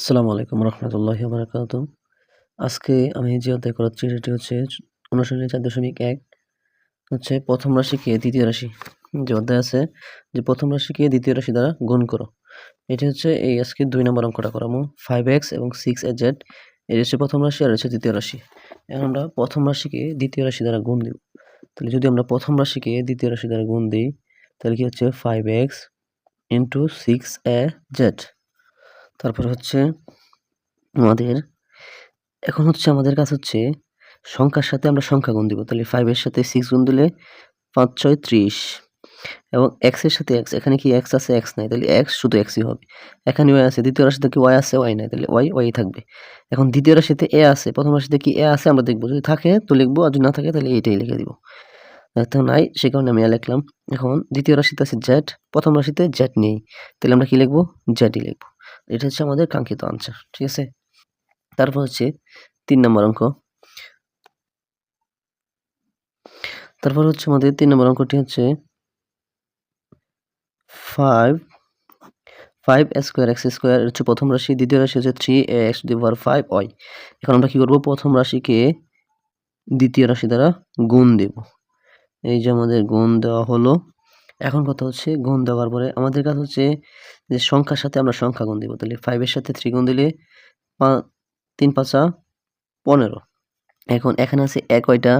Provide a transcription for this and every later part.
আসসালামু আলাইকুম রহমতুল্লাহি বারাকাতু আজকে আমি যে অধ্যায় করাচ্ছি, সেটি হচ্ছে অনুশীলনী চার দশমিক এক, হচ্ছে প্রথম রাশিকে দ্বিতীয় রাশি। যে অধ্যায় আছে, যে প্রথম রাশিকে দ্বিতীয় রাশি দ্বারা গুণ করো। এটি হচ্ছে এই আজকে দুই নম্বর অঙ্কটা করামো ফাইভ এক্স এবং সিক্স এ জেড এটি হচ্ছে প্রথম রাশি আর হচ্ছে দ্বিতীয় রাশি। এখন আমরা প্রথম রাশিকে দ্বিতীয় রাশি দ্বারা গুণ দিব। তাহলে যদি আমরা প্রথম রাশিকে দ্বিতীয় রাশি দ্বারা গুণ দিই, তাহলে কি হচ্ছে five X into six A Z তারপর হচ্ছে আমাদের, এখন হচ্ছে আমাদের কাছে হচ্ছে সংখ্যার সাথে আমরা সংখ্যা গুণ দিব। তাহলে ফাইভের সাথে সিক্স গুণ দিলে পাঁচ, ছয়, ত্রিশ। এবং এক্সের সাথে এক্স এখানে কি এক্স আছে? এক্স নাই। তাহলে এক্স শুধু এক্সই হবে। এখানে ওয়াই আছে, দ্বিতীয় রাশিতে কি ওয়াই আছে? ওয়াই নাই। তাহলে ওয়াই ওয়াই থাকবে। এখন দ্বিতীয় রাশিতে এ আছে, প্রথম রাশিতে কি এ আছে আমরা দেখব। যদি থাকে তো লিখব, আর যদি না থাকে তাহলে এইটাই লিখে দিব। তো নাই, সে কারণে আমি লিখলাম। এখন দ্বিতীয় রাশিতে আছে জেড প্রথম রাশিতে জেড নেই। তাহলে আমরা কি লিখব? জেডই লিখব। এটা হচ্ছে আমাদের কাঙ্ক্ষিত আনসার ঠিক আছে? তারপর হচ্ছে তিন নম্বর অঙ্ক। তারপর হচ্ছে আমাদের তিন নম্বর অঙ্কটি হচ্ছে five five square x square হচ্ছে প্রথম রাশি, দ্বিতীয় রাশি হচ্ছে three x to power five y এখন আমরা কী করব? প্রথম রাশিকে দ্বিতীয় রাশি দ্বারা গুণ দেব। এই যে আমাদের গুণ দেওয়া হলো এখন কথা হচ্ছে গুণ দেওয়ার পরে আমাদের কাছে হচ্ছে যে সংখ্যার সাথে আমরা সংখ্যা গুণ দিব। তাহলে ফাইভের সাথে থ্রি গুণ দিলে তিন পাঁচা পনেরো। এখন এখানে আছে এক কয়টা?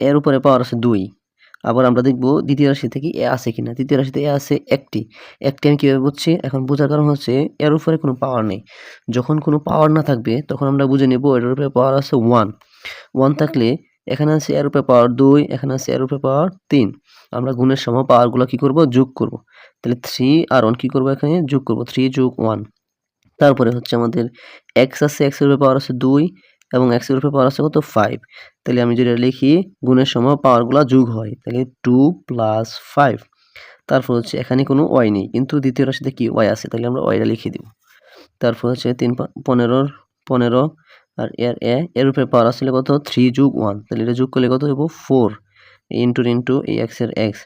এর উপরে পাওয়ার আছে দুই। আবার আমরা দেখব দ্বিতীয় রাশি থেকে এ আছে কিনা। দ্বিতীয় রাশিতে এ আছে একটি। একটি আমি কীভাবে বুঝছি? এখন বোঝার কারণ হচ্ছে এর উপরে কোনো পাওয়ার নেই। যখন কোনো পাওয়ার না থাকবে, তখন আমরা বুঝে নেব এর উপরে পাওয়ার আছে ওয়ান ওয়ান থাকলে এখানে আছে এর উপরে পাওয়ার দুই, এখানে আছে এর উপরে পাওয়ার তিন। আমরা গুণের সময় পাওয়ারগুলো কি করব? যোগ করব। তাহলে থ্রি আর ওয়ান কী করব এখানে? যোগ করব। থ্রি যোগ ওয়ান তারপরে হচ্ছে আমাদের এক্স আছে এক্সের উপরে পাওয়ার আছে দুই এবং এক্সের উপরে পাওয়ার আছে কত? ফাইভ তাহলে আমি যদি লিখি গুণের সময় পাওয়ারগুলো যোগ হয়, তাহলে টু প্লাস ফাইভ তারপর হচ্ছে এখানে কোনো ওয়াই নেই, কিন্তু দ্বিতীয় রাশিতে কি ওয়াই আছে? তাহলে আমরা ওয়াইটা লিখে দিব। তারপর হচ্ছে তিন পনেরোর, পনেরো আর এর এ, এর উপরে পাওয়ার আসলে কত? থ্রি যুগ ওয়ান তাহলে এটা যোগ করলে কত হইব? ফোর ইন্টু ইন্টু এই এক্সের এক্স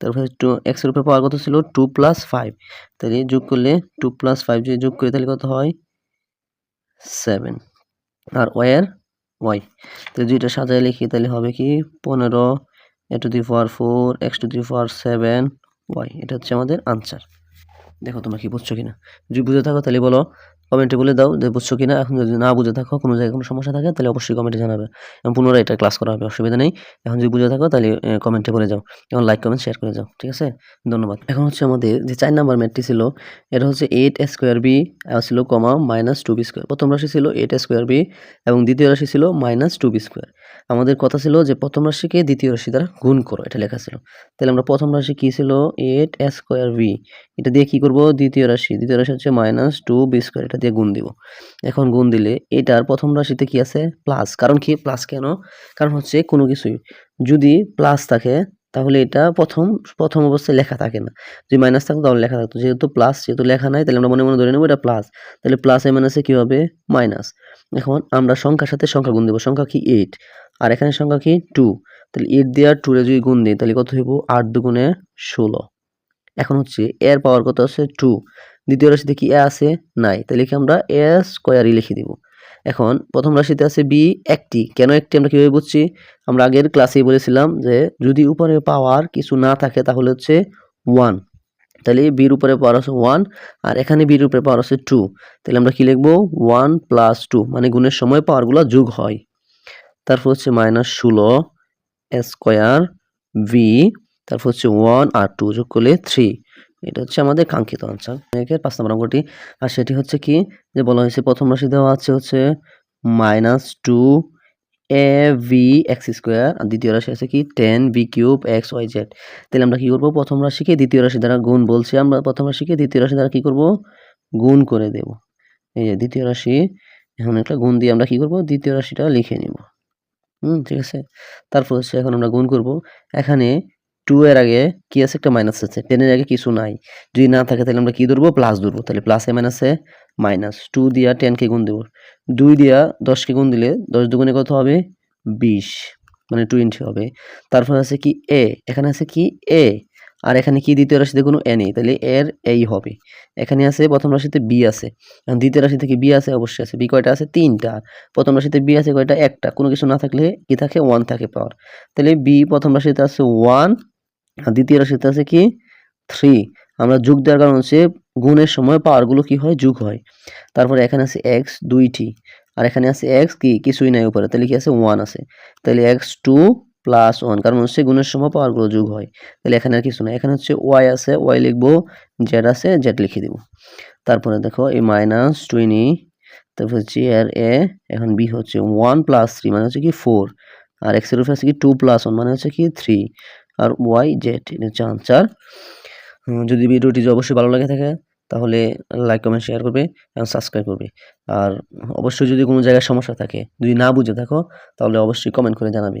তারপরে টু এক্সের উপরে পাওয়ার কত ছিল? টু প্লাস ফাইভ তাহলে যোগ করলে টু প্লাস ফাইভ যদি যোগ করি তাহলে কত হয়? সেভেন আর ওয়ার ওয়াই তাহলে দুইটা সাজায় লিখি, তাহলে হবে কি? পনেরো a to the power four x to the power seven y এটা হচ্ছে আমাদের আনসার দেখো তোমরা কি বুঝছ কিনা? যদি বুঝে থাকো তাহলে বলো কমেন্টে বলে দাও যে বুঝছ কিনা। এখন যদি না বুঝে থাকো, কোনো জায়গায় কোনো সমস্যা থাকে, তাহলে অবশ্যই কমেন্টে জানাবে। এবং পুনরায় এটা ক্লাস করা হবে, অসুবিধা নেই। এখন যদি বুঝে থাকো, তাহলে কমেন্টে বলে যাও। এবং লাইক কমেন্ট শেয়ার করে যাও, ঠিক আছে? ধন্যবাদ। এখন হচ্ছে আমাদের যে চার নাম্বার ম্যাটটি ছিল, এটা হচ্ছে এইট স্কোয়ার বি ছিল comma minus two b square প্রথম রাশি ছিল এইট স্কোয়ার বি এবং দ্বিতীয় রাশি ছিল মাইনাস টু বি স্কোয়ার আমাদের কথা ছিল যে প্রথম রাশিকে দ্বিতীয় রাশি দ্বারা গুণ করো, এটা লেখা ছিল। তাহলে আমরা প্রথম রাশি কী ছিল? এইট স্কোয়ার বি এটা দিয়ে কি করব? দ্বিতীয় রাশি। দ্বিতীয় রাশি হচ্ছে মাইনাস টু বি স্কোয়ার এটা দিয়ে গুণ দিব। এখন গুণ দিলে এটার প্রথম রাশিতে কি আছে? প্লাস কারণ কি? প্লাস কেন? কারণ হচ্ছে কোনো কিছুই। যদি প্লাস থাকে, তাহলে এটা প্রথম প্রথম অবস্থায় লেখা থাকে না। যদি মাইনাস থাকতো, তাহলে লেখা থাকতো। যেহেতু প্লাস যেহেতু লেখা নাই, তাহলে আমরা মনে মনে ধরে নেব এটা প্লাস তাহলে প্লাস এ মাইনাসে কী হবে? মাইনাস এখন আমরা সংখ্যার সাথে সংখ্যা গুণ দেবো। সংখ্যা কি? এইট আর এখানে সংখ্যা কি? টু তাহলে এইট দিয়ে আর টুরে যদি গুণ দিই, তাহলে কত হইব? আট দুগুণে ষোলো। এখন হচ্ছে এর পাওয়ার কত আছে? টু দ্বিতীয় রাশিতে কি এ আছে? নাই। তাহলে কি আমরা এ স্কোয়ারই লিখে দিব। এখন প্রথম রাশিতে আছে বি একটি। কেন একটি আমরা কীভাবে বুঝছি? আমরা আগের ক্লাসেই বলেছিলাম যে যদি উপরে পাওয়ার কিছু না থাকে তাহলে হচ্ছে ওয়ান তাহলে বির উপরে পাওয়ার আছে ওয়ান আর এখানে বির উপরে পাওয়ার আছে টু তাহলে আমরা কি লিখব? ওয়ান প্লাস টু মানে গুণের সময় পাওয়ারগুলো যোগ হয়। তারপর হচ্ছে মাইনাস ষোলো স্কোয়ার বি তারপর হচ্ছে ওয়ান আর টু যোগ করলে থ্রি এটা হচ্ছে আমাদের কাঙ্ক্ষিত আনসার একের পাঁচ নম্বর অঙ্কটি। আর সেটি হচ্ছে কি? যে বলা হয়েছে প্রথম রাশি দেওয়া আছে হচ্ছে minus two a v x square আর দ্বিতীয় রাশি আছে কি? Ten v cube x y z তাহলে আমরা কী করব? প্রথম রাশিকে দ্বিতীয় রাশি দ্বারা গুণ বলছি আমরা। প্রথম রাশিকে দ্বিতীয় রাশি দ্বারা কী করব? গুণ করে দেব। এই যে দ্বিতীয় রাশি এখন একটা গুণ দিয়ে আমরা কী করব? দ্বিতীয় রাশিটা লিখে নিব। হুম, ঠিক আছে? তারপর হচ্ছে এখন আমরা গুণ করব। এখানে টু এর আগে কি আছে? একটা মাইনাস আছে। টেনের আগে কিছু নাই। যদি না থাকে তাহলে আমরা কি ধরবো? প্লাস ধরবো। তাহলে প্লাসে মাইনাসে মাইনাস টু দিয়া টেনকে গুণ দেবো। দুই দিয়া দশকে গুণ দিলে দশ দুগুণে কত হবে? বিশ। মানে টোয়েন্টি হবে। তারপর আছে কি? এ এখানে আছে কি? এ আর এখানে কি দ্বিতীয় রাশিতে কোনো এ নেই, তাহলে এর এই হবে। এখানে আছে প্রথম রাশিতে বি আছে। দ্বিতীয় রাশিতে কি বি আছে, অবশ্যই আছে। বি কয়টা আছে? তিনটা। প্রথম রাশিতে বি আছে কয়টা? একটা। কোনো কিছু না থাকলে কি থাকে? ওয়ান থাকে পাওয়ার। তাহলে বি প্রথম রাশিতে আছে ওয়ান আর দ্বিতীয় রাশিতে আছে কি? থ্রি আমরা যোগ দেওয়ার কারণ হচ্ছে গুণের সময় পাওয়ারগুলো কি হয়? যোগ হয়। তারপরে এখানে আছে এক্স দুইটি। আর এখানে আছে এক্স কি? কিছুই নাই উপরে। তাহলে কি আছে? ওয়ান আছে। তাহলে এক্স টু প্লাস ওয়ান কারণ হচ্ছে গুণের সময় পাওয়ারগুলো যোগ হয়। তাহলে এখানে আর কিছু নাই। এখানে হচ্ছে ওয়াই আছে ওয়াই লিখব জেড আছে জেড লিখে দিব। তারপরে দেখো এই মাইনাস টোয়েন্টি তারপর হচ্ছে আর এ এখন বি হচ্ছে ওয়ান প্লাস থ্রি মানে হচ্ছে কি ফোর আর এক্সের উপরে আছে কি টু প্লাস ওয়ান মানে হচ্ছে কি থ্রি আর ওয়াই জেড এটা হচ্ছে আনসার যদি ভিডিওটি অবশ্যই ভালো লাগে থাকে, তাহলে লাইক কমেন্ট শেয়ার করবে এবং সাবস্ক্রাইব করবে। আর অবশ্যই যদি কোনো জায়গায় সমস্যা থাকে, যদি না বুঝে থাকো, তাহলে অবশ্যই কমেন্ট করে জানাবে।